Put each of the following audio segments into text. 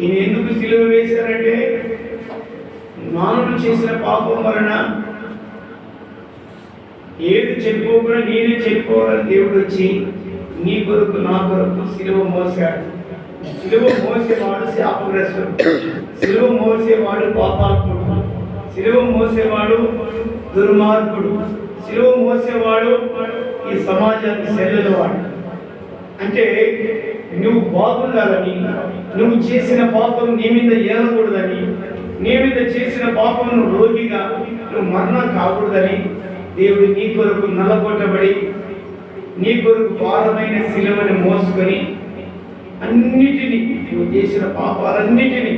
ఈయన ఎందుకు సిలువ వేశారంటే మానవుడు చేసిన పాపం వలన ఏది చెప్పుకోకుండా నేనే చెప్పుకోవాలని దేవుడు వచ్చి నీ కొరకు నా కొరకు సిలువ మోసాడు సిలువ మోసేవాడు శాపగ్రస్తుడు. సిలువ మోసేవాడు పాపాత్ముడు. సిలువ మోసేవాడు దుర్మార్గుడు. సిలువ మోసేవాడు ఈ సమాజానికి చెల్లెలవాడు అంటే నువ్వు బాగుండాలని నువ్వు చేసిన పాపం నీ మీద ఏలకూడదని నీ మీద చేసిన పాపం రోగిగా నువ్వు మరణం కాకూడదని దేవుడు నీ కొరకు నలగొట్టబడి నీ కొరకు భారమైన శిలువని మోసుకొని అన్నిటినీ నువ్వు చేసిన పాపాలన్నిటినీ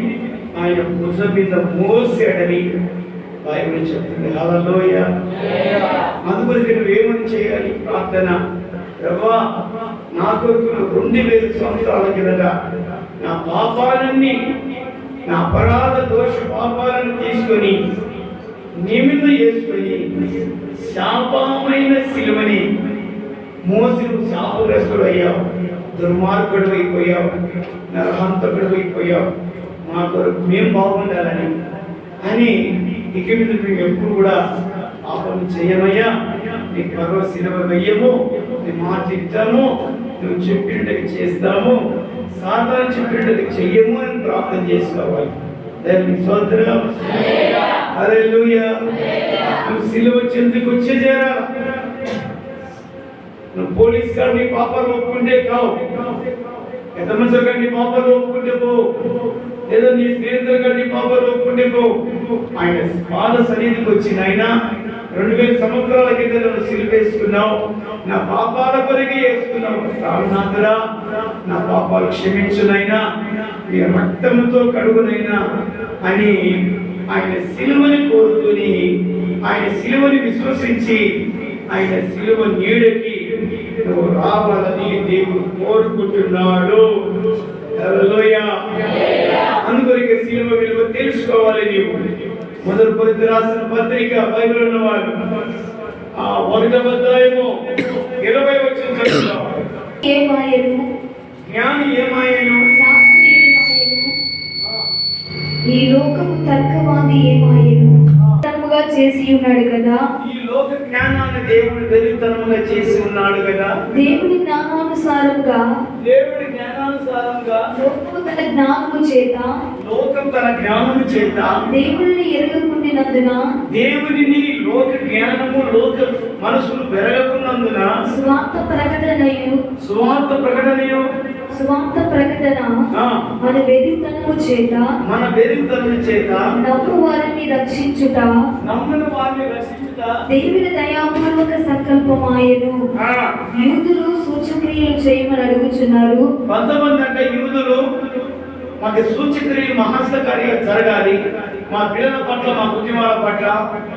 ఆయన భుజ మీద మోసాడని బైబిల్ చెప్తుంది. హల్లెలూయ. అందుకొరకు నువ్వేమని చేయాలి? ప్రార్థన. ప్రభా నా కొరకు రెండు వేల సంవత్సరాల కిందట నా పాపాలన్నీ నా అపరాధ దోష పాపాలను తీసుకొని నీ మీద శాపమైన శిలువని మోసి శాపగ్రస్తుడు అయ్యావు దుర్మార్గుడు అయిపోయావు. నరహంతకుడు అయిపోయావు. మా కొరకు మేము బాగుండాలని అని ఇక మీద మేము ఎప్పుడు కూడా పాపం చేయమయ్యా. నీ మరో సిలువ వెయ్యము నీ మాట ఇచ్చాము. నువ్వు చెప్పినట్టుగా చేస్తాము. సాధారణ చెప్పినట్టుగా చెయ్యము అని ప్రార్థన చేసుకోవాలి. దానికి స్తోత్రం హల్లెలూయా. నువ్వు సిలువ చెందుకు వచ్చే చేరాలి నువ్వు పోలీస్ గారు నీ పాపాలు ఒప్పుకుంటే కావు. ఎంత మంచి గారు నీ పాపాలు ఒప్పుకుంటే పో. లేదా నీ స్నేహితులు గారు నీ పాపాలు ఒప్పుకుంటే పో. ఆయన పాద సన్నిధికి వచ్చిన ఆయన రెండు వేల సంవత్సరాల కింద నన్ను సిలిపేసుకున్నావు నా పాపాల కొరిగి వేసుకున్నావు. రామనాథరా నా పాపాలు క్షమించునైనా మీ రక్తముతో కడుగునైనా అని ఆయన సిలువని కోరుకుని ఆయన సిలువని విశ్వసించి ఆయన సిలువ నీడకి నువ్వు రావాలని దేవుడు కోరుకుంటున్నాడు. అందుకొరకు సిలువ విలువ తెలుసుకోవాలి నీవు. మొదటి కొరింథీ రాసిన పత్రిక బైబిల్ ఉన్నవాడు. ఆ ఒకటవ అధ్యాయము ఇరవై వచ్చిన. ఏమాయను జ్ఞాని ఏమాయను? ఈ లోకము తర్కవాది ఏమాయను? తనముగా చేసి ఉన్నాడు కదా. ఈ జ్ఞానాన్ని దేవుడు వెలుగుతనముగా చేసి ఉన్నాడు కదా. దేవుని జ్ఞానానుసారంగా దేవుడి జ్ఞానానుసారంగా లోకము తన జ్ఞానము చేత లోకం తన జ్ఞానము చేత దేవుని ఎరగకుండినందున దేవునిని లోక జ్ఞానము లోక మనసులు పెరగకున్నందున స్వార్థ ప్రకటనయు. సువార్త ప్రకటనయు. స్వార్థ ప్రకటన మన వెరితనము చేత మన బెరింతనం చేత నమ్ము వారిని రక్షించుట. నమ్మని వారిని రక్షించుట. దేవుని దయాపూర్వక సంకల్పమాయను. యూదులు సూచక్రియలు చేయమని అడుగుచున్నారు. కొంతమంది అంటే యూదులు మాకు సూచక్రియలు మహస్తకార్యాలు జరగాలి. మా పిల్లల పట్ల మా కుటుంబాల పట్ల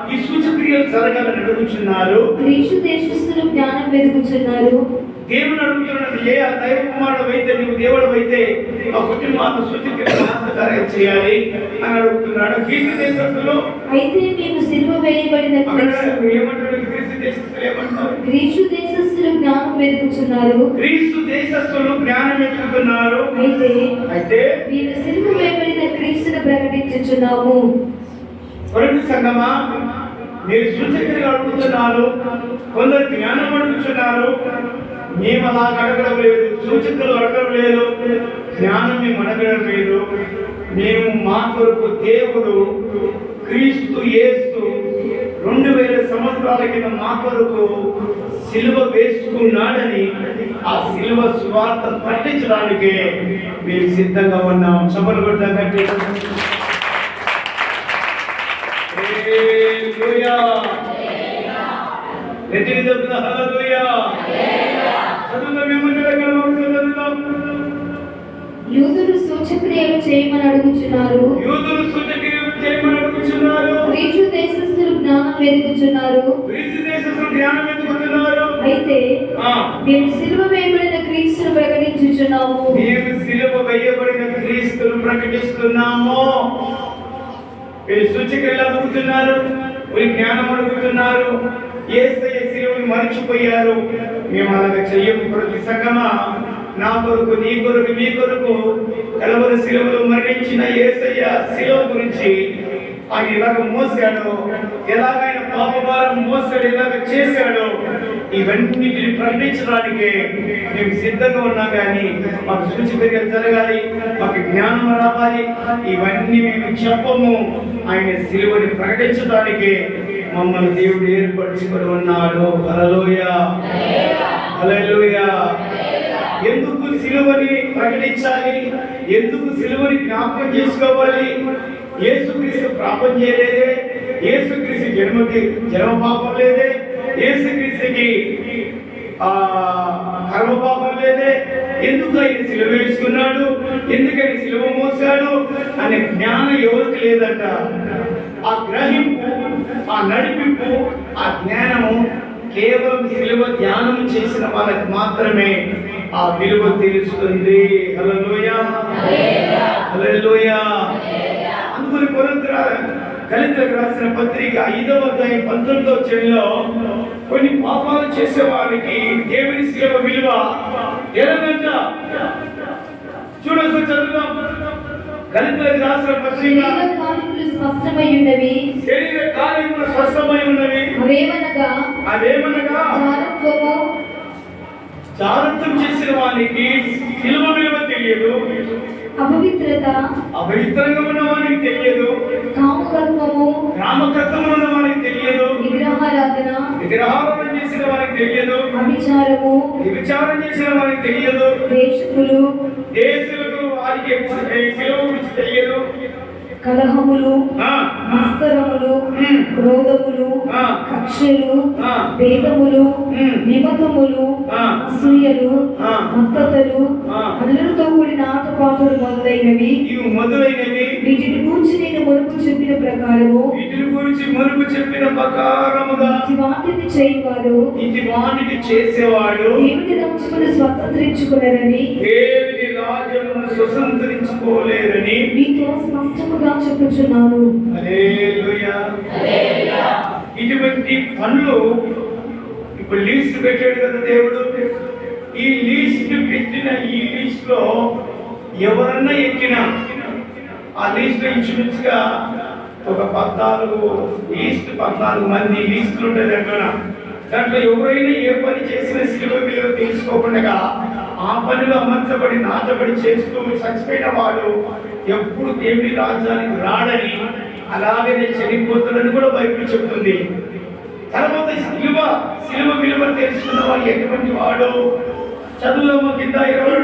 ఈ సూచక్రియలు జరగాలని అడుగుతున్నారు గ్రీసు దేశస్థులు జ్ఞానం వెతుకుచున్నారు దేవుని అడుగుతున్నాడు ఏ ఆ దైవ కుమారుడు అయితే నువ్వు దేవుడు అయితే మా కుటుంబాన్ని సూచక్రియలు చేయాలి అని అడుగుతున్నాడు గీత దేశస్తులు అయితే మేము సిలువ వేయబడిన ఏమంటారు గ్రీసు ఏమంటారు గ్రీసు దేశస్థులు జ్ఞానం వెతుకుచున్నారు క్రీస్తు దేశస్తులు జ్ఞానం ఎత్తుకున్నారు అయితే అయితే మేము సిలువ వేయబడిన క్రీస్తును ప్రకటించుచున్నాము. కొరటి సంగమా మీరు సూచక్రియలు అడుగుతున్నారు కొందరు జ్ఞానం అడుగుతున్నారు. మేము అలా అడగడం లేదు సూచకులు అడగడం లేదు. జ్ఞానం మేము అడగడం లేదు. మేము మా కొరకు దేవుడు క్రీస్తు ఏస్తు రెండు వేల సంవత్సరాల కింద మా కొరకు సిలువ వేసుకున్నాడని ఆ సిలువ సువార్త పట్టించడానికే మేము సిద్ధంగా ఉన్నాం. చమలు కొట్టాం చెప్తున్నా హల్లెలూయా. చదువుదాం. యూదులు సూచక్రియలు చేయమని అడుగుచున్నారు. యూదులు సూచక్రియలు చేయమని అడుగుతున్నారు గ్రీసు దేశస్థులు జ్ఞానం వెతుకుచున్నారు. గ్రీసు దేశస్తులు జ్ఞానం ఎత్తుకుంటున్నారు అయితే మేము సిలువ వేయబడిన క్రీస్తును ప్రకటించుచున్నాము. మేము సిలువ వేయబడిన క్రీస్తును ప్రకటిస్తున్నాము. మీరు సూచక్రియలు అడుగుతున్నారు మీరు జ్ఞానం అడుగుతున్నారు. ఏసయ్య సిలువని మర్చిపోయారు. మేము అలాగ చెయ్యము ప్రతి సంగమా. నా కొరకు నీ కొరకు నీ కొరకు కలవరి శిలువలు మరణించిన యేసయ్య శిలువ గురించి ఆయన ఇలాగ మోసాడో ఎలాగైన పాపభారం మోసాడు ఇలాగ చేశాడో ఇవన్నిటిని ప్రకటించడానికి మేము సిద్ధంగా ఉన్నాం కానీ మాకు సూచికర్యలు జరగాలి మాకు జ్ఞానం రావాలి. ఇవన్నీ మేము చెప్పము. ఆయన సిలువని ప్రకటించడానికి మమ్మల్ని దేవుడు ఏర్పరచుకొని ఉన్నాడు హల్లెలూయ. హల్లెలూయ. ఎందుకు సిలువని ప్రకటించాలి? ఎందుకు సిలువని జ్ఞాపకం చేసుకోవాలి? ఏసుక్రీస్తు ప్రాపం చేయలేదే. ఏసుక్రీస్తు జన్మకి జన్మ పాపం లేదే. ఏసుక్రీస్తుకి ఆ కర్మ పాపం లేదే. ఎందుకు ఆయన సిలువ వేసుకున్నాడు? ఎందుకని సిలువ మోసాడు అనే జ్ఞానం ఎవరికి లేదంట? ఆ గ్రహింపు ఆ నడిపింపు ఆ జ్ఞానము కేవలం సిలువ ధ్యానం చేసిన వాళ్ళకి మాత్రమే ఆ విలువ తెలుస్తుంది. హల్లెలూయా. హల్లెలూయా. అందుకని కొరంత దళితులకు రాసిన పత్రిక ఐదవ అధ్యాయం పంతొమ్మిదవ చెవిలో కొన్ని పాపాలు చేసే వారికి దేవుని శిలువ విలువ ఎలాగంట? చూడొచ్చు చదువుదాం. దళితులకు రాసిన పత్రిక స్పష్టమై ఉన్నవి శరీర కార్యములు స్వస్థమై ఉన్నవి అవేమనగా అదేమనగా? జారత్వము. జాగ్రత్తం చేసిన వానికి విలువ విలువ తెలియదు. అపవిత్రత. అపవిత్రంగా ఉన్న వానికి తెలియదు. ఉన్న వానికి తెలియదు. విగ్రహారాధన విగ్రహారాధన చేసిన వారికి తెలియదు. అభిచారము విచారం చేసిన వారికి తెలియదు. దేశములు దేశులకు వారికి శిలువ గురించి తెలియదు. కలహములు ఉమ్, క్రోధములు ఆ, కక్షలు ఆ, భేదములు ఆ, అసూయలు ఆ. మత్తతలు ఆ. అల్లరితో కూడిన ఆటపాటలు మొదలైనవి. మొదలైనవి. వీటిని గూర్చి నేను మునుపు చెప్పిన ప్రకారము గురించి మునుపు చెప్పిన ప్రకారముగా వాటిని చేయవారు ఇది వాటిని చేసేవాడు. దేవుని రాజ్యమును స్వతంత్రించుకున్నారని దేవుని రాజ్యమును స్వతంత్రించుకోలేరని మీతో స్పష్టముగా చెప్పుచున్నాను. హల్లెలూయా. ఇటువంటి పనులు ఇప్పుడు లీస్ట్ పెట్టాడు కదా దేవుడు. ఈ లీస్ట్ పెట్టిన ఈ లీస్ట్లో ఎవరన్నా ఎక్కినా ఆ లీస్ట్ ఇంచుమించుగా ఒక పద్నాలుగు లీస్ట్ పద్నాలుగు మంది లీస్టులు ఉంటాయి దాంట్లో దాంట్లో ఎవరైనా ఏ పని చేసినా సిలువ విలువ తెలుసుకోకుండా ఆ పనిలో అమర్చబడి నాటబడి చేస్తూ చచ్చిపోయిన వాడు ఎప్పుడు దేవుని రాజ్యానికి రాడని అలాగనే చనిపోతాడని కూడా బైబిల్ చెప్తుంది. తర్వాత సిలువ సిలువ విలువ తెలుసుకున్న వాడు ఎటువంటి వాడు? చదువులో కింద? ఇరవై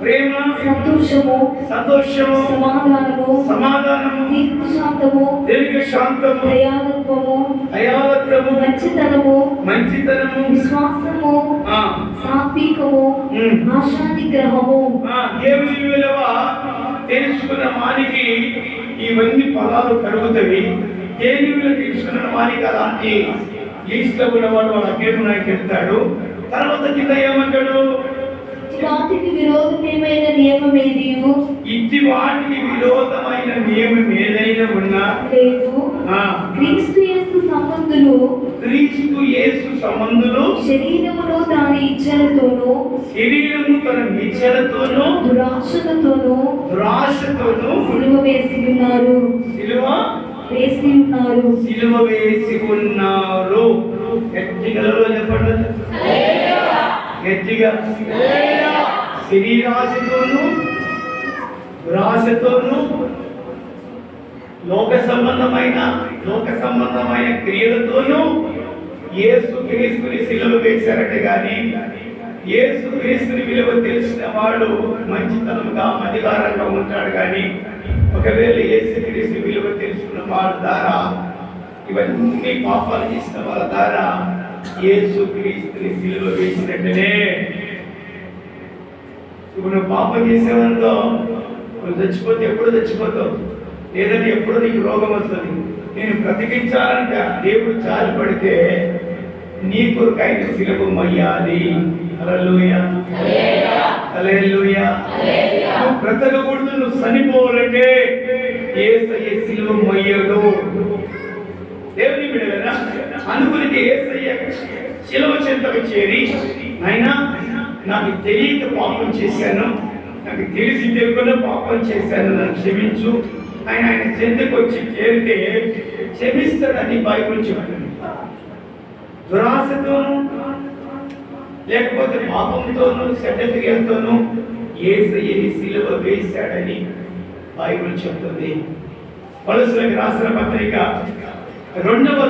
ప్రేమ సంతోషము సంతోషము సమాధానము సమాధానము దీర్ఘశాంతము దీర్ఘ శాంతము దయాలత్వము దయాలత్వము మంచితనము మంచితనము విశ్వాసము ఆ, సాత్వికము ఉమ్. ఆశానిగ్రహము. ఆ, దేవుని విలువ తెలుసుకున్న వానికి ఇవన్నీ ఫలాలు కలుగుతాయి. దేని విలువ తెలుసుకున్న వానికి అలాంటి లీస్ట్లో ఉన్నవాడు వాడు అగ్నిగుణానికి వెళ్తాడు తర్వాత కింద ఏమంటాడు? వాటికి విరోధమేమైన నియమం ఏదియు ఇట్టి వాటికి విరోధమైన నియమం ఏదైనా ఉన్నా? లేదు. క్రీస్తు యేసు సంబంధులు క్రీస్తు యేసు సంబంధులు శరీరమును దాని ఇచ్చలతోనూ శరీరము తన నిచ్చలతోనూ దురాశలతోనూ దురాశతోనూ సిలువ వేసి ఉన్నారు. సిలువ వేసి ఉన్నారు. సిలువ వేసి ఉన్నారు. గట్టిగలలో చెప్పండి. గట్టిగా. శరీరాశతోనూ దురాశతోను లోక సంబంధమైన లోక సంబంధమైన క్రియలతోనూ ఏసు క్రీస్తుని సిలువ వేశారట కానీ ఏసు క్రీస్తుని విలువ తెలిసిన వాడు మంచితనంగా అధికారంగా ఉంటాడు కానీ ఒకవేళ ఏసు క్రీస్తు విలువ తెలుసుకున్న వాళ్ళ ద్వారా ఇవన్నీ పాపాలు చేసిన వాళ్ళ ద్వారా యేసు క్రీస్తుని సిలువ వేసినట్టునే ఇప్పుడు నువ్వు పాపం చేసేవనుకో నువ్వు చచ్చిపోతే ఎప్పుడు చచ్చిపోతావు? లేదంటే ఎప్పుడు నీకు రోగం వస్తుంది? నేను బ్రతికించాలంటే. దేవుడు చాలు పడితే నీ కొరకు ఆయన సిలువ మయ్యాలి. హల్లెలూయా. హల్లెలూయా. నువ్వు బ్రతకకూడదు నువ్వు చనిపోవాలంటే ఏ సిలువ మయ్యడు. దేవుని బిడ్డలరా అందుగురికి ఏసయ్య శిలవ చెంతకు చేరి నాయనా నాకు తెలియక పాపం చేశాను. నాకు తెలిసి తెలియకుండా పాపం చేశాను. నన్ను క్షమించు. ఆయన ఆయన చెంతకు వచ్చి చేరితే క్షమిస్తాడని బైబుల్ చెప్తుంది. దురాశతోనూ లేకపోతే పాపంతోనూ సెటగిరితోనూ ఏసయ్యని సిలువ వేశాడని బైబుల్ చెప్తుంది. పలుసులకు రాసిన పత్రిక రెండవ